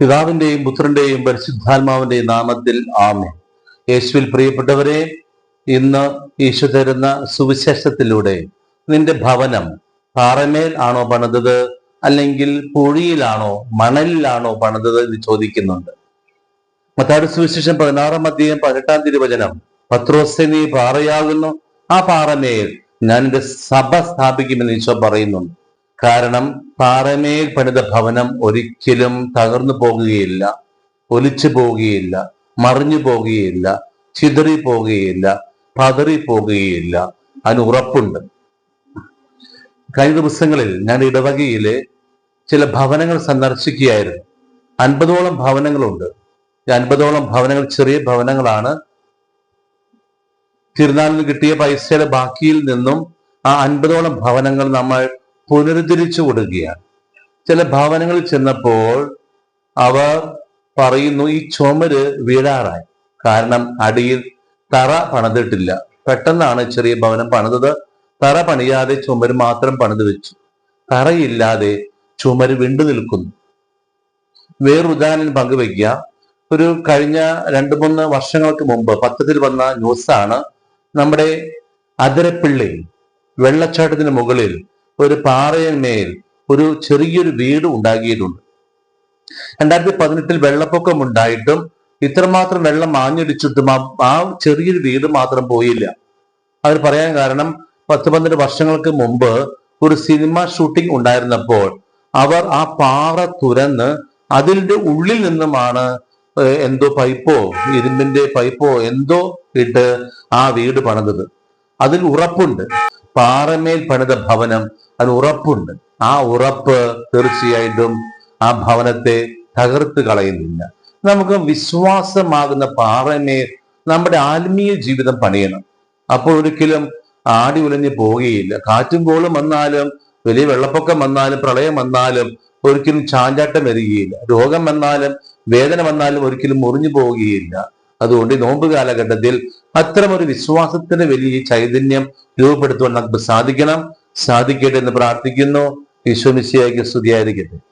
പിതാവിന്റെയും പുത്രന്റെയും പരിശുദ്ധാത്മാവിന്റെയും നാമത്തിൽ ആമേ യേശുവിൽ പ്രിയപ്പെട്ടവരെ ഇന്ന് ഈശോ തരുന്ന സുവിശേഷത്തിലൂടെ നിന്റെ ഭവനം പാറമേൽ ആണോ പണിതത് അല്ലെങ്കിൽ പുഴിയിലാണോ മണലിലാണോ പണിതത് എന്ന് ചോദിക്കുന്നുണ്ട്. മത്താട് സുവിശേഷം പതിനാറാം അധ്യയം പതിനെട്ടാം തിരുവചനം പത്രോസെ നീ പാറയാകുന്നു ആ പാറമേൽ ഞാൻ എന്റെ സഭ സ്ഥാപിക്കുമെന്ന് ഈശോ പറയുന്നുണ്ട് കാരണം പാറമേൽ പണിത ഭവനം ഒരിക്കലും തകർന്നു പോകുകയില്ല ഒലിച്ചു പോകുകയില്ല മറിഞ്ഞു പോകുകയില്ല ചിതറി പോകുകയില്ല പതറി പോകുകയില്ല. അതിന് ഉറപ്പുണ്ട്. കഴിഞ്ഞ ദിവസങ്ങളിൽ ഞാൻ ഇടവകയിലെ ചില ഭവനങ്ങൾ സന്ദർശിക്കുകയായിരുന്നു. അൻപതോളം ഭവനങ്ങളുണ്ട്. അൻപതോളം ഭവനങ്ങൾ ചെറിയ ഭവനങ്ങളാണ്. തിരുനാളിന് കിട്ടിയ പൈസയുടെ ബാക്കിയിൽ നിന്നും ആ അൻപതോളം ഭവനങ്ങൾ നമ്മൾ പുനരുദ്ധരിച്ചു കൊടുക്കുകയാണ്. ചില ഭവനങ്ങളിൽ ചെന്നപ്പോൾ അവർ പറയുന്നു ഈ ചുമര് വീഴാറായി. കാരണം അടിയിൽ തറ പണിതിട്ടില്ല. പെട്ടെന്നാണ് ചെറിയ ഭവനം പണിതത്. തറ പണിയാതെ ചുമര് മാത്രം പണിത് വെച്ചു. തറയില്ലാതെ ചുമര് വിണ്ടു നിൽക്കുന്നു. വേറൊരു ഉദാഹരണം പങ്കുവെക്കുക ഒരു കഴിഞ്ഞ രണ്ട് മൂന്ന് വർഷങ്ങൾക്ക് മുമ്പ് പത്രത്തിൽ വന്ന ന്യൂസാണ് നമ്മുടെ അതിരപ്പിള്ളി വെള്ളച്ചാട്ടത്തിന് മുകളിൽ ഒരു പാറയന്മേൽ ഒരു ചെറിയൊരു വീട് ഉണ്ടാക്കിയിട്ടുണ്ട്. രണ്ടായിരത്തി പതിനെട്ടിൽ വെള്ളപ്പൊക്കം ഉണ്ടായിട്ടും ഇത്രമാത്രം വെള്ളം ആഞ്ഞടിച്ചിട്ടും ആ ചെറിയൊരു വീട് മാത്രം പോയില്ല. അവർ പറയാൻ കാരണം പത്ത് പന്ത്രണ്ട് വർഷങ്ങൾക്ക് മുമ്പ് ഒരു സിനിമ ഷൂട്ടിംഗ് ഉണ്ടായിരുന്നപ്പോൾ അവർ ആ പാറ തുരന്ന് അതിന്റെ ഉള്ളിൽ നിന്നുമാണ് എന്തോ പൈപ്പോ ഇരുമ്പിന്റെ പൈപ്പോ എന്തോ ഇട്ട് ആ വീട് പണിതത്. അതിൽ ഉറപ്പുണ്ട്. പാറമേൽ പണിത ഭവനം അതിന് ഉറപ്പുണ്ട്. ആ ഉറപ്പ് തീർച്ചയായിട്ടും ആ ഭവനത്തെ തകർത്ത് കളയുന്നില്ല. നമുക്ക് വിശ്വാസമാകുന്ന പാറമേൽ നമ്മുടെ ആത്മീയ ജീവിതം പണിയണം. അപ്പോൾ ഒരിക്കലും ആടി ഉലഞ്ഞു പോവുകയില്ല. കാറ്റും കോളും വന്നാലും വലിയ വെള്ളപ്പൊക്കം വന്നാലും പ്രളയം വന്നാലും ഒരിക്കലും ചാഞ്ചാട്ടം വരികയില്ല. രോഗം വന്നാലും വേദന വന്നാലും ഒരിക്കലും മുറിഞ്ഞു പോവുകയില്ല. അതുകൊണ്ട് നോമ്പ് കാലഘട്ടത്തിൽ അത്തരമൊരു വിശ്വാസത്തിന്റെ വലിയ ചൈതന്യം രൂപപ്പെടുത്തുവാൻ നമുക്ക് സാധിക്കണം. സാധിക്കട്ടെ എന്ന് പ്രാർത്ഥിക്കുന്നു. ഈശോ മിശിയായിക്ക് സ്തുതിയായിരിക്കട്ടെ.